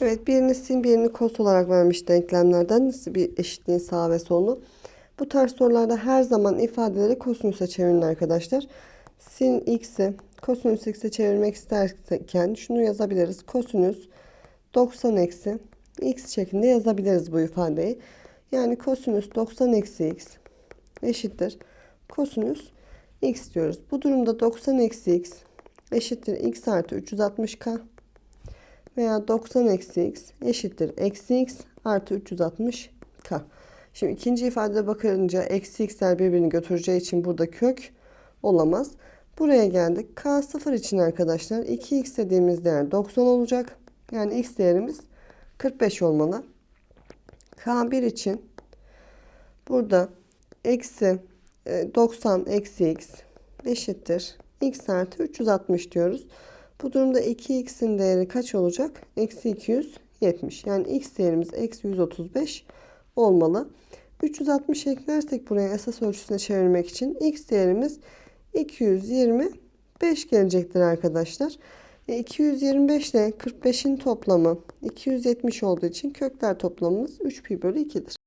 Evet birini sin birini kos olarak vermiş denklemlerden bir eşitliğin sağ ve solunu. Bu tarz sorularda her zaman ifadeleri kosinüse çevirin arkadaşlar. Sin x'i kosinüs x'e çevirmek isterken şunu yazabiliriz. Kosinüs 90 eksi x şeklinde yazabiliriz bu ifadeyi. Yani kosinüs 90 eksi x eşittir. Kosinüs x diyoruz. Bu durumda 90 eksi x eşittir x artı 360k veya 90 eksi x eşittir eksi x artı 360k. Şimdi ikinci ifadede bakınca eksi x'ler birbirini götüreceği için burada kök olamaz. Buraya geldik. K 0 için arkadaşlar 2x dediğimiz değer 90 olacak. Yani x değerimiz 45 olmalı. K1 için burada eksi e, 90 eksi x eşittir. x artı 360 diyoruz. Bu durumda 2x'in değeri kaç olacak? Eksi 270. Yani x değerimiz eksi 135 olmalı. 360 eklersek buraya esas ölçüsüne çevirmek için x değerimiz 225 gelecektir arkadaşlar. E, 225 ile 45'in toplamı 270 olduğu için kökler toplamımız 3 pi bölü 2'dir.